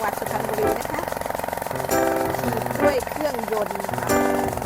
งหวัดสุพรรณบุรีนะคะฉีดด้วยเครื่องยนต์ค่ะ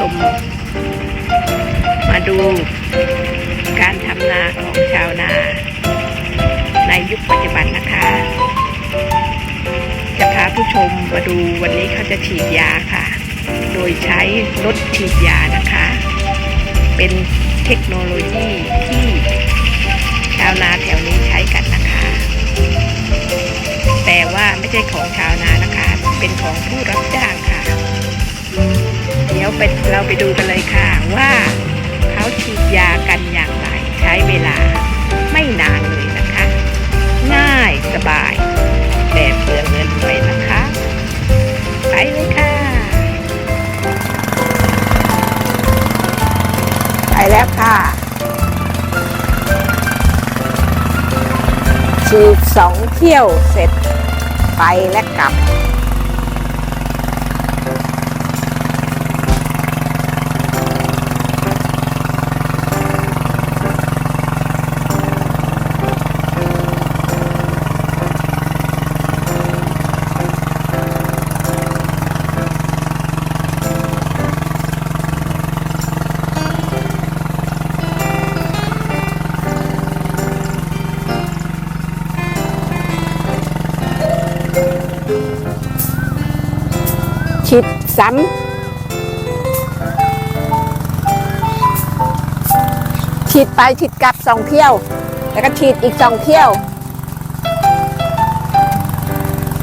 ชม มาดูการทำนาของชาวนา ในยุคปัจจุบันนะคะ จะพาผู้ชมมาดูวันนี้เขาจะฉีดยาค่ะ โดยใช้รถฉีดยานะคะ เป็นเทคโนโลยีที่ชาวนาแถวนี้ใช้กันนะคะ แต่ว่าไม่ใช่ของชาวนานะคะ เป็นของผู้รับจ้างค่ะ เดี๋ยวไปเราไปดูกันเลยค่ะว่าเขาฉีดยากันอย่างไร ใช้เวลาไม่นานเลยนะคะ ง่ายสบายแต่เปลืองเงินไปนะคะ ไปเลยค่ะ ไปแล้วค่ะฉีดสองเที่ยวเสร็จไปและกลับ ซ้ำฉีดไปฉีดกลับสองเที่ยว แล้วก็ฉีดอีกสองเที่ยว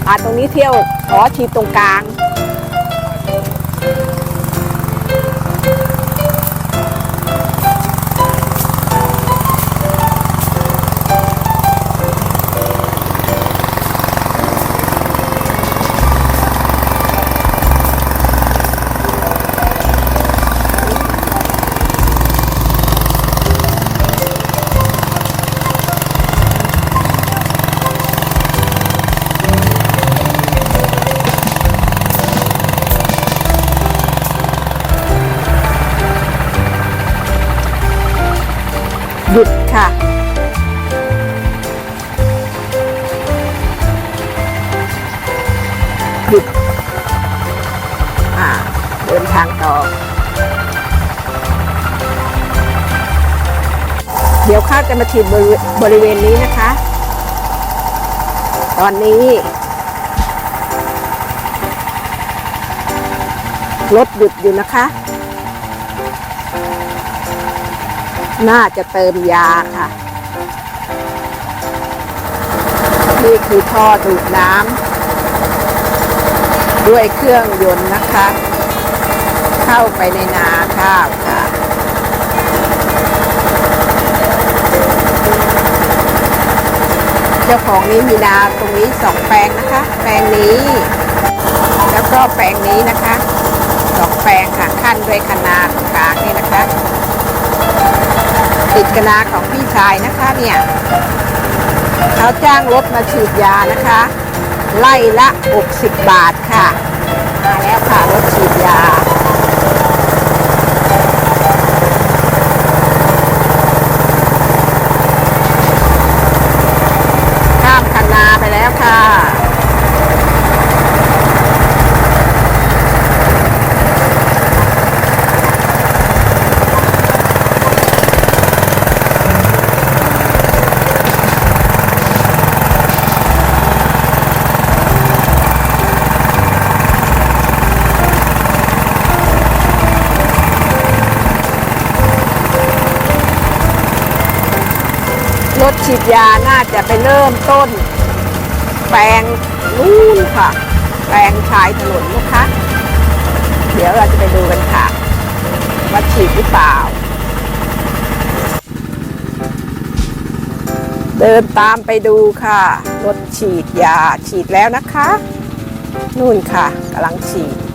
อ่าตรงนี้เที่ยวขอฉีดตรงกลาง ทางต่อ เดี๋ยวข้าจะมาฉีดบริเวณบริเวณนี้นะคะ ตอนนี้ รถหยุดอยู่นะคะ น่าจะเติมยาค่ะ นี่คือท่อดูดน้ำด้วยเครื่องยนต์นะคะ เข้าไปในนาข้าวค่ะ เจ้าของนี้มีนาตรงนี้สองแปลงนะคะ แปลงนี้ แล้วก็แปลงนี้นะคะสองแปลงค่ะขั้นด้วยคะนาตรงกลางนี่นะคะ ติดกนาของพี่ชายนะคะเนี่ยเขาจ้างรถมาฉีดยานะคะ ไล่ละ 60 บาทค่ะ มาแล้วค่ะ รถฉีดยา ข้ามคันนาไปแล้วค่ะ รถ ฉีดยาน่าจะไปเริ่มต้น แปลงนู่นค่ะ แปลงชายถนนนะคะ เดี๋ยวเราจะไปดูกันค่ะ ว่าฉีดหรือเปล่า เดินตามไปดูค่ะรถฉีดยาฉีดแล้วนะคะ นู่นค่ะกำลังฉีด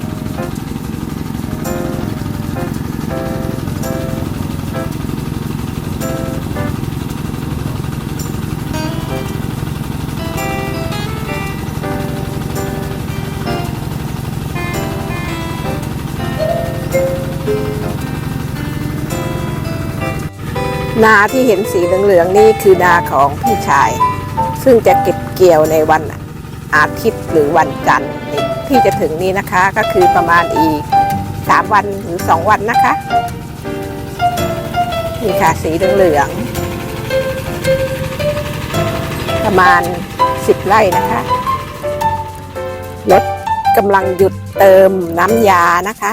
นาที่เห็นสีเหลืองๆนี่คือนาของพี่ชาย ซึ่งจะเก็บเกี่ยวในวันอาทิตย์หรือวันจันทร์ที่จะถึงนี้นะคะก็คือประมาณอีกสามวันหรือสองวันนะคะนี่ค่ะสีเหลืองๆประมาณสิบไร่นะคะรถกำลังหยุดเติมน้ำยานะคะ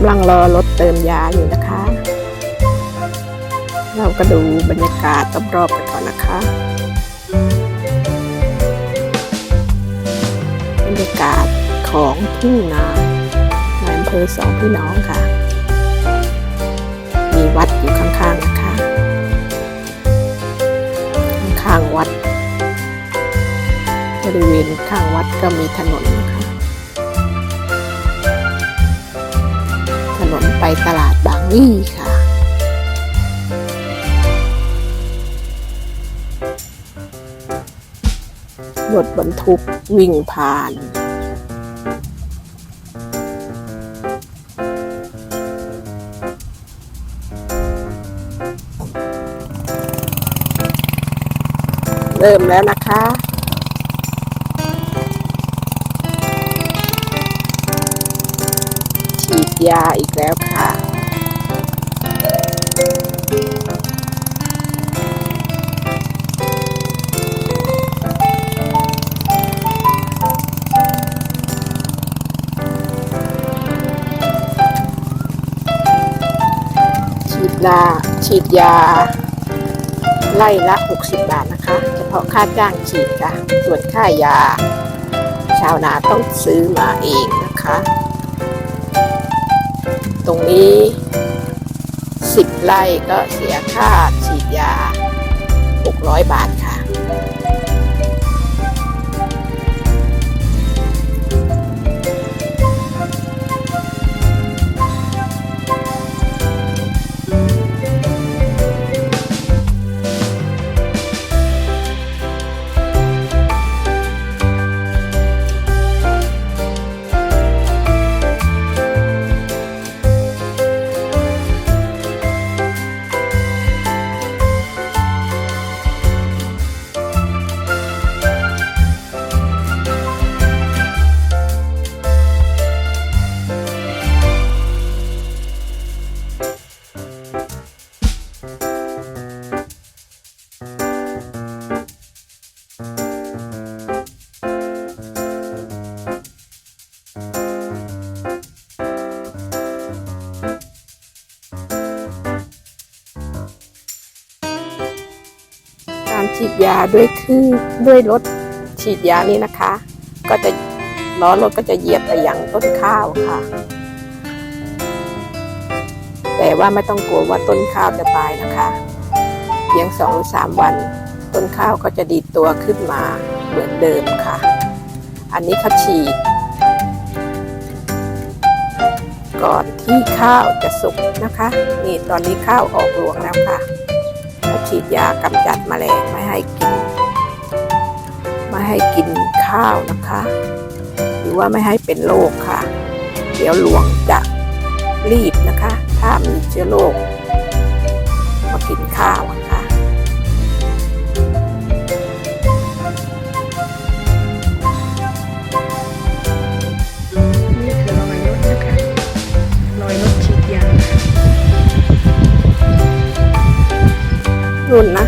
กำลังรอรถเติมยาอยู่นะคะ เราก็ดูบรรยากาศรอบๆกันก่อนนะคะ บรรยากาศของทุ่งนาในอำเภอสองพี่น้องค่ะ มีวัดอยู่ข้างๆนะคะ ข้างๆวัด บริเวณข้างวัดก็มีถนนนะคะ ตลาดบางนี่ค่ะรถบรรทุกวิ่งผ่าน เริ่มแล้วนะคะ ยาอีกแล้วค่ะ ฉีดยาฉีดยา ไล่ละ 60 บาทนะคะ เฉพาะค่าจ้างฉีดค่ะ ส่วนค่ายา ชาวนาต้องซื้อมาเองนะคะ ตรงนี้ 10 ไร่ก็เสียค่าฉีดยา 600 บาทค่ะ ฉีดยาด้วยคือด้วยรถฉีดยานี้นะคะ ก็จะล้อรถก็จะเหยียบไปอย่างต้นข้าวค่ะ แต่ว่าไม่ต้องกลัวว่าต้นข้าวจะตายนะคะเพียงสองหรือสามวัน ต้นข้าวก็จะดีดตัวขึ้นมาเหมือนเดิมค่ะ อันนี้เขาฉีด ก่อนที่ข้าวจะสุกนะคะ นี่ตอนนี้ข้าวออกรวงแล้วค่ะ ฉีดยากำจัดแมลงไม่ให้กินไม่ให้กินข้าวนะคะ หรือว่าไม่ให้เป็นโรคค่ะ เดี๋ยวหลวงจะรีบนะคะ ถ้ามีเชื้อโรคมากินข้าว นุ่นนะ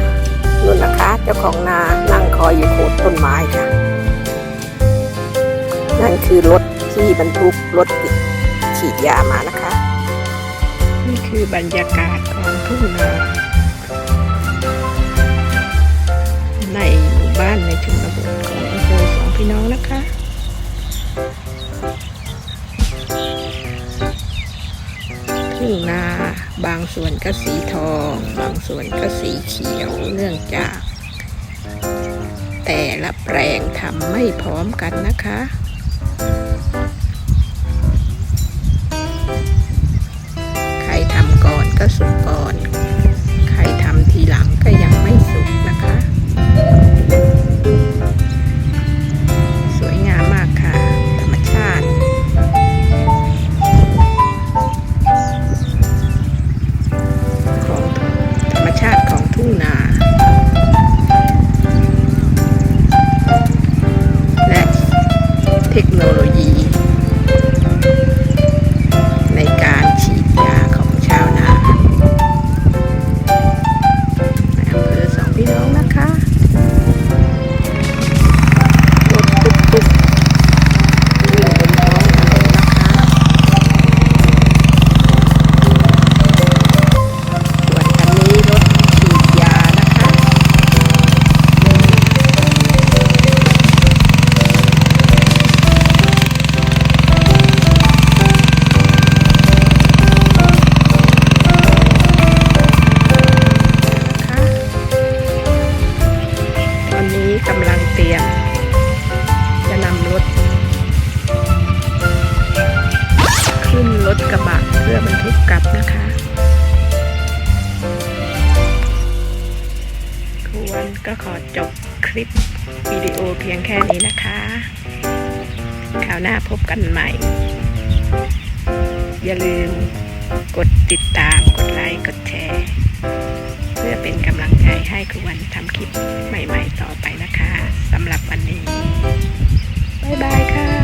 นุ่นนะคะ เจ้าของนานั่งคอยอยู่โคนต้นไม้ค่ะ นั่นคือรถที่บรรทุกรถฉีดยามานะคะ นี่คือบรรยากาศของทุ่งนาในหมู่บ้านในชนบทของอำเภอสองพี่น้องนะคะทุ่งนา บางส่วนก็สีทอง บางส่วนก็สีเขียวเนื่องจาก แต่ละแปลงทำไม่พร้อมกันนะคะใครทำก่อนก็สุกก่อน ก็ขอจบคลิปวิดีโอเพียงแค่นี้นะคะ คราวหน้าพบกันใหม่ อย่าลืมกดติดตาม กดไลค์ กดแชร์ เพื่อเป็นกำลังใจให้คุณวันทำคลิปใหม่ ๆ ต่อไปนะคะสำหรับวันนี้ บ๊ายบายค่ะ